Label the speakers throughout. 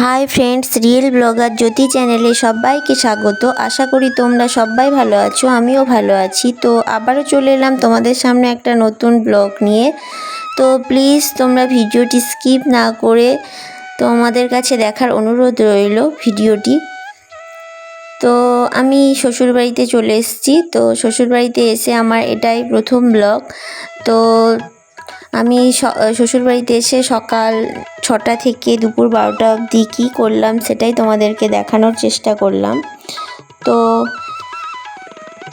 Speaker 1: Hi friends, real vlogger Jyoti চ্যানেলে সবাইকে স্বাগত। আশা করি তোমরা সবাই ভালো আছো, আমিও ভালো আছি। তো আবারও চলে এলাম তোমাদের সামনে একটা নতুন ব্লগ নিয়ে। তো প্লিজ তোমরা ভিডিওটি স্কিপ না করে তোমাদের কাছে দেখার অনুরোধ রইল ভিডিওটি। তো আমি শ্বশুরবাড়িতে চলে এসেছি। তো শ্বশুরবাড়িতে এসে আমার এটাই প্রথম ব্লগ। তো আমি শ্বশুরবাড়িতে এসে সকাল ছটা থেকে দুপুর বারোটা অবধি কী করলাম সেটাই তোমাদেরকে দেখানোর চেষ্টা করলাম। তো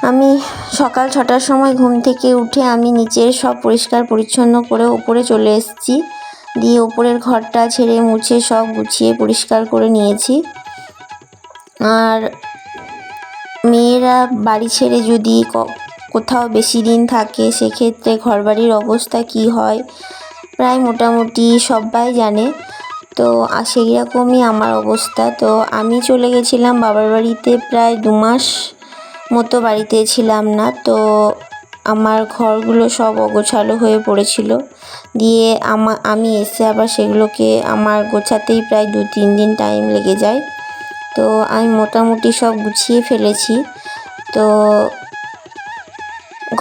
Speaker 1: আমি সকাল ছটার সময় ঘুম থেকে উঠে আমি নিচের সব পরিষ্কার পরিচ্ছন্ন করে উপরে চলে এসেছি। দিয়ে ওপরের ঘরটা ছেড়ে মুছে সব গুছিয়ে পরিষ্কার করে নিয়েছি। আর মেয়েরা বাড়ি ছেড়ে যদি কোথাও বেশি দিন থাকে, সেক্ষেত্রে ঘরবাড়ির অবস্থা কী হয়? প্রায় মোটামুটি সবাই জানে। তো সেই রকমই আমার অবস্থা। তো, আমি চলে গেছিলাম বাবার বাড়িতে প্রায় দু মাস মতো বাড়িতে ছিলাম না। তো, আমার ঘরগুলো সব অগোছালো হয়ে পড়েছিল। দিয়ে আমা, আমি এসে আবার সেগুলোকে আমার গোছাতেই প্রায় দু, তিন দিন টাইম লেগে যায়। তো, আমি মোটামুটি সব গুছিয়ে ফেলেছি। তো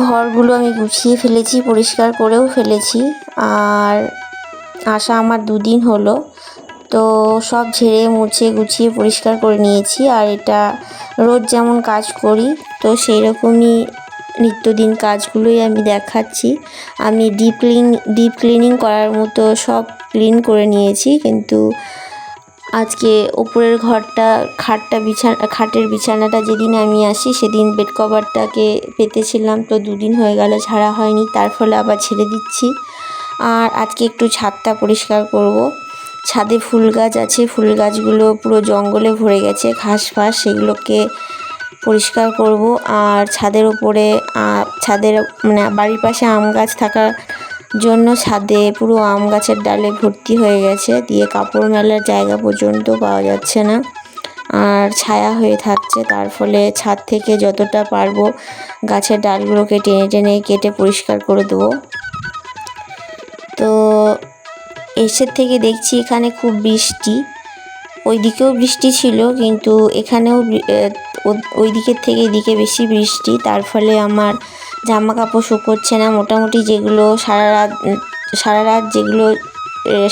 Speaker 1: ঘরগুলো আমি গুছিয়ে ফেলেছি, পরিষ্কার করেও ফেলেছি। আর আসা আমার দুদিন হলো। তো সব ঝেড়ে, মুছে, গুছিয়ে, পরিষ্কার করে নিয়েছি। আর এটা রোজ যেমন কাজ করি, তো সেই রকমই নিত্যদিন কাজগুলোই আমি দেখাচ্ছি। আমি ডিপ ক্লিন, ডিপ ক্লিনিং করার মতো সব ক্লিন করে নিয়েছি, কিন্তু আজকে ওপরের ঘরটা, খাটটা বিছানা, খাটের বিছানাটা যেদিন আমি আসি সেদিন বেড কভারটাকে পেতেছিলাম। তো দুদিন হয়ে গেল ছাড়া হয়নি। তার ফলে আবার ছেড়ে দিচ্ছি। আর আজকে একটু ছাদটা পরিষ্কার করব। ছাদে ফুল গাছ আছে। ফুল গাছগুলো পুরো জঙ্গলে ভরে গেছে। ঘাস ফাস, সেগুলোকে পরিষ্কার করব। আর ছাদের ওপরে ছাদের মানে বাড়ির পাশে আম গাছ থাকার জন্য ছাদে পুরো আম গাছের ডালে ভর্তি হয়ে গেছে। দিয়ে কাপড় মেলার জায়গা পর্যন্ত পাওয়া যাচ্ছে না। আর ছায়া হয়ে থাকছে। তার ফলে ছাদ থেকে যতটা পারব গাছের ডালগুলোকে টেনে টেনে কেটে পরিষ্কার করে দেবো। তো এসের থেকে দেখছি এখানে খুব বৃষ্টি। ওইদিকেও বৃষ্টি ছিল, কিন্তু এখানেও ওই দিকের থেকে এদিকে বেশি বৃষ্টি। তার ফলে আমার জামা কাপড় শুকোচ্ছে না। মোটামুটি যেগুলো সারা রাত সারা রাত যেগুলো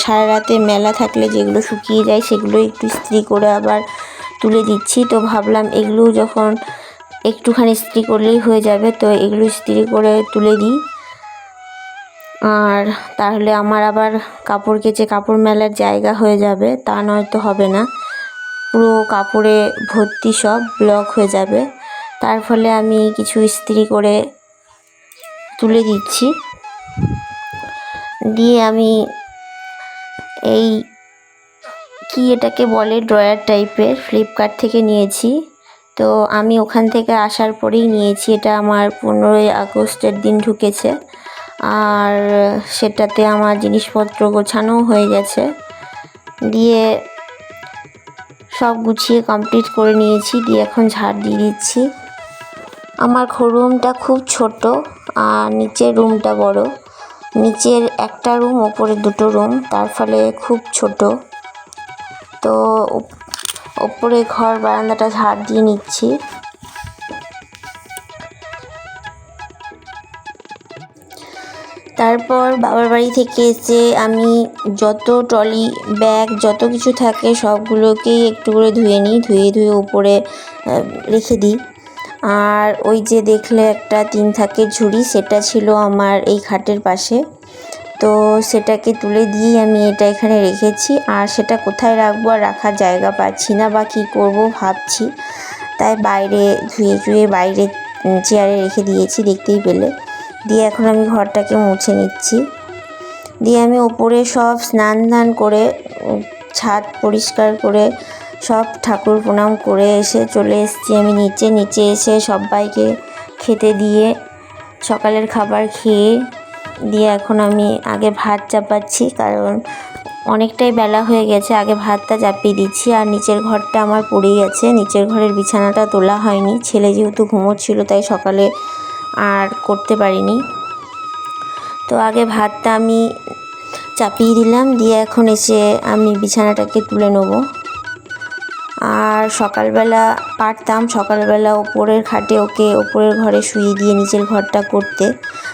Speaker 1: সারা রাতে মেলা থাকলে যেগুলো শুকিয়ে যায় সেগুলো একটু ইস্ত্রি করে আবার তুলে দিচ্ছি। তো ভাবলাম এগুলো যখন একটুখানি ইস্ত্রি করলেই হয়ে যাবে, তো এগুলো ইস্ত্রি করে তুলে দিই। আর তাহলে আমার আবার কাপড় কেচে কাপড় মেলার জায়গা হয়ে যাবে, তা নয়তো হবে না। পুরো কাপড়ে ভর্তি সব ব্লক হয়ে যাবে। তার ফলে আমি কিছু ইস্ত্রি করে তুলে দিচ্ছি। দিয়ে আমি এই কি এটাকে বলে ড্রয়ার টাইপের, ফ্লিপকার্ট থেকে নিয়েছি। তো আমি ওখান থেকে আসার পরেই নিয়েছি, এটা আমার পনেরোই আগস্টের দিন ঢুকেছে। আর সেটাতে আমার জিনিসপত্র গোছানোও হয়ে গেছে। দিয়ে সব গুছিয়ে কমপ্লিট করে নিয়েছি, দিয়ে এখন ঝাড় দিয়ে দিচ্ছি। আমার রুমটা খুব ছোট আর নিচের রুমটা বড়। নিচের একটা রুম ওপরে দুটো রুম তার ফলে খুব ছোট। তো ওপরে ঘর বারান্দাটা ঝাড় দিয়ে নিচ্ছি। তারপর বাবার বাড়ি থেকে এসে আমি যত ট্রলি ব্যাগ যত কিছু থাকে সবগুলোকেই একটু করে ধুয়ে নিই, ধুয়ে ধুয়ে উপরে রেখে দিই। আর ওই যে দেখলে একটা তিন থাকের ঝুড়ি, সেটা ছিল আমার এই খাটের পাশে। তো সেটাকে তুলে দিয়ে আমি এটা এখানে রেখেছি। আর সেটা কোথায় রাখব আর রাখার জায়গা পাচ্ছি না বা কী করব ভাবছি। তাই বাইরে ধুয়ে ধুয়ে বাইরে চেয়ারে রেখে দিয়েছি, দেখতেই পেলে। দিয়ে এখন আমি ঘরটাকে মুছে নিচ্ছি। দিয়ে আমি ওপরে সব স্নান ধান করে ছাদ পরিষ্কার করে সব ঠাকুর প্রণাম করে এসে চলে এসেছি আমি নিচে। নিচে এসে সবাইকে খেতে দিয়ে সকালের খাবার খেয়ে দিয়ে এখন আমি আগে ভাত চাপাচ্ছি, কারণ অনেকটাই বেলা হয়ে গেছে। আগে ভাতটা চাপিয়ে দিচ্ছি, আর নিচের ঘরটা আমার পড়েই আছে। নিচের ঘরের বিছানাটা তোলা হয়নি। ছেলে যেহেতু ঘুমোচ্ছিল, তাই সকালে আর করতে পারিনি। তো আগে ভাতটা আমি চাপিয়ে দিলাম, দিয়ে এখন এসে আমি বিছানাটাকে তুলে নেব। আর সকালবেলা পারতাম সকালবেলা ওপরের খাটে ওকে ওপরের ঘরে শুয়ে দিয়ে নিচের ঘরটা করতে।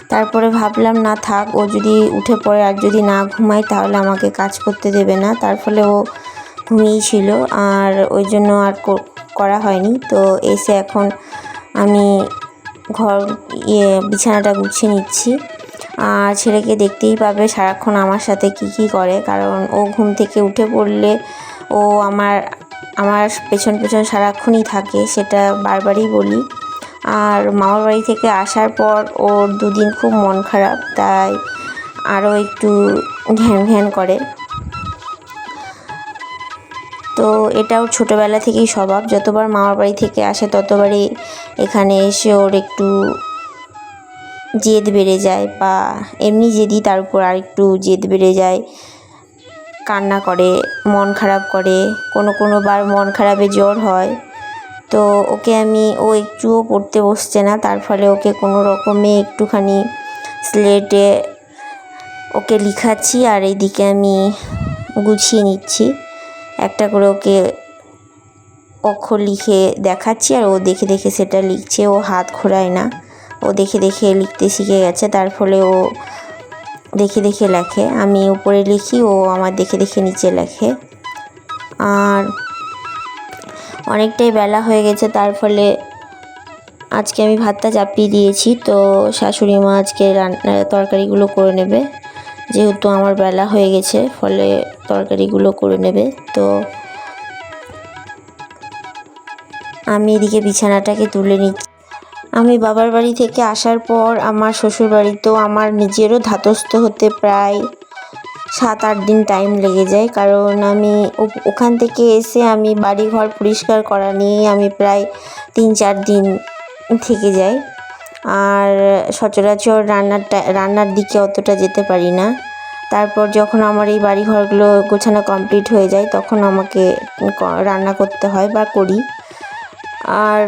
Speaker 1: তারপরে ভাবলাম, না থাক, ও যদি উঠে পড়ে আর যদি না ঘুমায় তাহলে আমাকে কাজ করতে দেবে না। তার ফলে ও ঘুমিয়েই ছিল আর ওই জন্য আর করা হয়নি। তো এসে এখন আমি ঘর ইয়ে বিছানাটা গুছিয়ে নিচ্ছি। আর ছেলেকে দেখতেই পাবে সারাক্ষণ আমার সাথে কী কী করে, কারণ ও ঘুম থেকে উঠে পড়লে ও আমার আমার পেছন পেছন সারাক্ষণই থাকে, সেটা বারবারই বলি। আর মামার বাড়ি থেকে আসার পর ওর দুদিন খুব মন খারাপ, তাই আরও একটু ঘ্যান ঘ্যান করে। তো এটা ওর ছোটোবেলা থেকেই স্বভাব, যতবার মামার বাড়ি থেকে আসে ততবারই এখানে এসে ওর একটু জেদ বেড়ে যায়, বা এমনি জেদি তার উপর আর একটু জেদ বেড়ে যায়। কান্না করে, মন খারাপ করে, কোনো কোনো বার মন খারাপে জ্বর হয়। তো ওকে আমি, ও একটুও পড়তে বসছে না, তার ফলে ওকে কোনো রকমে একটুখানি স্লেটে ওকে লিখাচ্ছি আর এইদিকে আমি গুছিয়ে নিচ্ছি। একটা করে ওকে অক্ষর লিখে দেখাচ্ছি আর ও দেখে দেখে সেটা লিখছে। ও হাত ঘোরায় না। ও দেখে দেখে লিখতে শিখে গেছে, তার ফলে ও দেখে দেখে লেখে। আমি উপরে লিখি, ও আমার দেখে দেখে নিচে লেখে। আর অনেকটাই বেলা হয়ে গেছে, তার ফলে আজকে আমি ভাতটা চাপিয়ে দিয়েছি। তো শাশুড়ি মা আজকে রান্না তরকারিগুলো করে নেবে। যেহেতু আমার বেলা হয়ে গেছে, ফলে তরকারিগুলো করে নেবে। তো আমি এদিকে বিছানাটাকে তুলে নিচ্ছি। আমি বাবার বাড়ি থেকে আসার পর আমার শ্বশুর বাড়িতেও আমার নিজেরও ধাতস্থ হতে প্রায় সাত, আট দিন টাইম লেগে যায়। কারণ আমি ওখান থেকে এসে আমি বাড়ি ঘর পরিষ্কার করা নিয়েই আমি প্রায় তিন, চার দিন থেকে যাই। আর সচরাচর রান্নারটা রান্নার দিকে অতটা যেতে পারি না। তারপর যখন আমার এই বাড়ি ঘরগুলো গোছানো কমপ্লিট হয়ে যায়, তখন আমাকে রান্না করতে হয় বা করি। আর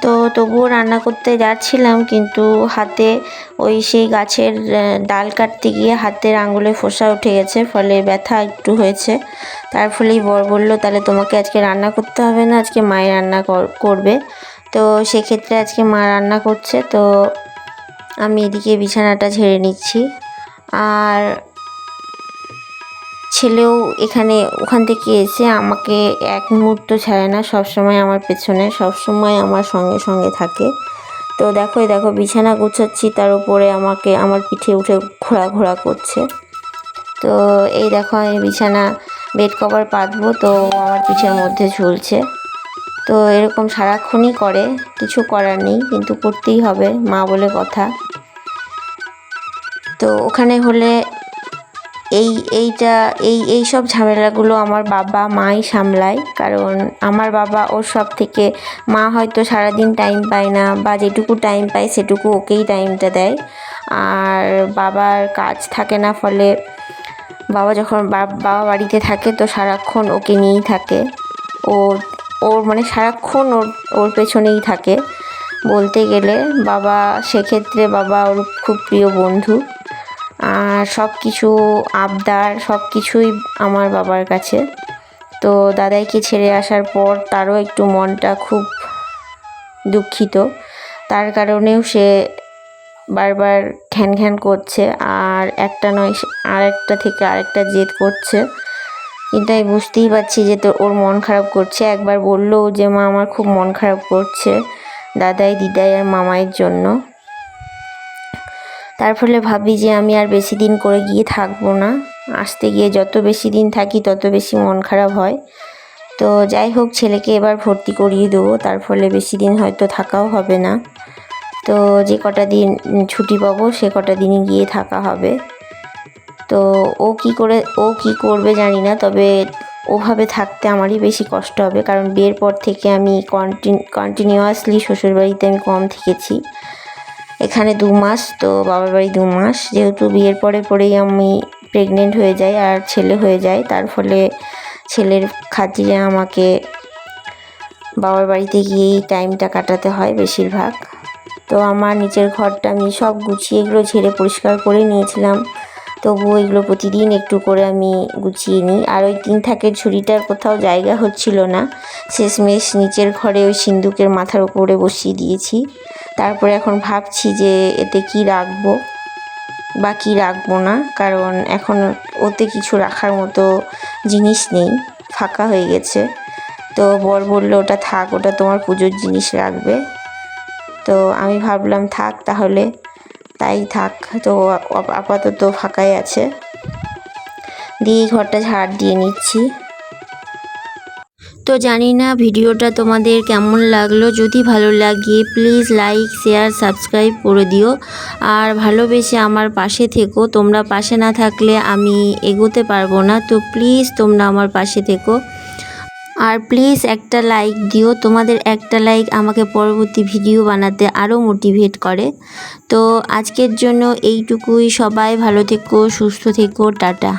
Speaker 1: তো তবুও রান্না করতে যাচ্ছিলাম, কিন্তু হাতে ওই সেই গাছের ডাল কাটতে গিয়ে হাতের আঙুলে ফোসা উঠে গেছে, ফলে ব্যথা একটু হয়েছে। তার ফলেই বর বলল, তাহলে তোমাকে আজকে রান্না করতে হবে না, আজকে মায়ের রান্না কর- করবে। তো সেক্ষেত্রে আজকে মা রান্না করছে, তো আমি এদিকে বিছানাটা ঝেড়ে নিচ্ছি। আর ছেলেও এখানে ওখান থেকে এসে আমাকে এক মুহূর্ত ছাড়ে না সব সময় আমার পেছনে সব সময় আমার সঙ্গে সঙ্গে থাকে। তো দেখো দেখো, বিছানা গুছাচ্ছি, তার উপরে আমাকে, আমার পিঠে উঠে ঘোরা ঘোরা করছে। তো এই দেখো, আমি বিছানা বেড কভার পাতবো, তো আমার পিঠের মধ্যে ঝুলছে। তো এরকম সারাক্ষণই করে, কিছু করার নেই, কিন্তু করতেই হবে, মা বলে কথা। তো ওখানে হলে এই, এইটা, এই এই সব ঝামেলাগুলো আমার বাবা, মাই সামলায়। কারণ আমার বাবা ওর সব থেকে মা হয়তো সারাদিন টাইম পায় না বা যেটুকু টাইম পায় সেটুকু ওকেই টাইমটা দেয়। আর বাবার কাজ থাকে না ফলে বাবা যখন বাবা বাড়িতে থাকে তো সারাক্ষণ ওকে নিয়েই থাকে। ও ওর মানে সারাক্ষণ ওর ওর পেছনেই থাকে। বলতে গেলে বাবা সেক্ষেত্রে বাবা ওর খুব প্রিয় বন্ধু। আর সব কিছু আবদার সব কিছুই আমার বাবার কাছে। তো দাদাইকে ছেড়ে আসার পর তারও একটু মনটা খুব দুঃখিত। তার কারণেও সে বারবার ঘ্যান ঘ্যান করছে আর একটা নয় আরেকটা থেকে আরেকটা জেদ করছে। কিন্তু আমি বুঝতেই পারছি যে তোর ওর মন খারাপ করছে। একবার বলল যে, মা, আমার খুব মন খারাপ করছে, দাদাই, দিদাই আর মামাইয়ের জন্য। তার ফলে ভাবি যে আমি আর বেশি দিন করে গিয়ে থাকব না। আসতে গিয়ে যত বেশি দিন থাকি, তত বেশি মন খারাপ হয়। তো যাই হোক, ছেলেকে এবার ভর্তি করিয়ে দেবো। তার ফলে বেশি দিন হয়তো থাকাও হবে না। তো যে কটা দিন ছুটি পাবো, সে কটা দিনই গিয়ে থাকা হবে। তো ও কি করে, ও কি করবে জানি না, তবে ওভাবে থাকতে আমারই বেশি কষ্ট হবে। কারণ বিয়ের পর থেকে আমি কন্টিন কন্টিনিউয়াসলি শ্বশুরবাড়িতে আমি কম থেকেছি। এখানে দু মাস, তো বাবার বাড়ি দু মাস। যেহেতু বিয়ের পরে পরেই আমি প্রেগনেন্ট হয়ে যাই আর ছেলে হয়ে যায় তার ফলে ছেলের খাতিরে আমাকে বাবার বাড়িতে গিয়েই টাইমটা কাটাতে হয় বেশিরভাগ। তো আমার নিচের ঘরটা আমি সব গুছিয়ে এগুলো ঝেড়ে পরিষ্কার করে নিয়েছিলাম। তবুও এগুলো প্রতিদিন একটু করে আমি গুছিয়ে নিই। আর ওই তিন থাকের ঝুড়িটার কোথাও জায়গা হচ্ছিল না। শেষমেশ নিচের ঘরে ওই সিন্দুকের মাথার উপরে বসিয়ে দিয়েছি। তারপরে এখন ভাবছি যে এতে কি রাখব বা কী রাখব না, কারণ এখন ওতে কিছু রাখার মতো জিনিস নেই, ফাঁকা হয়ে গেছে। তো বর বলল, ওটা থাক, ওটা তোমার পুজোর জিনিস রাখবে। তো আমি ভাবলাম, থাক তাহলে। তাই থাক, তো আপাতত ফাঁকাই আছে। দিয়ে ঘরটা ঝাড় দিয়ে নিচ্ছি। তো জানি না ভিডিওটা তোমাদের কেমন লাগল। যদি ভালো লাগে প্লিজ লাইক শেয়ার সাবস্ক্রাইব করে দিও। আর ভালোবেসে আমার পাশে থেকো। তোমরা পাশে না থাকলে আমি এগোতে পারব না। তো প্লিজ তোমরা আমার পাশে থেকো। আর প্লিজ একটা লাইক দিও। তোমাদের একটা লাইক আমাকে পরবর্তী ভিডিও বানাতে আরও মোটিভেট করে। তো আজকের জন্য এইটুকুই। সবাই ভালো থেকো, সুস্থ থেকো। টাটা।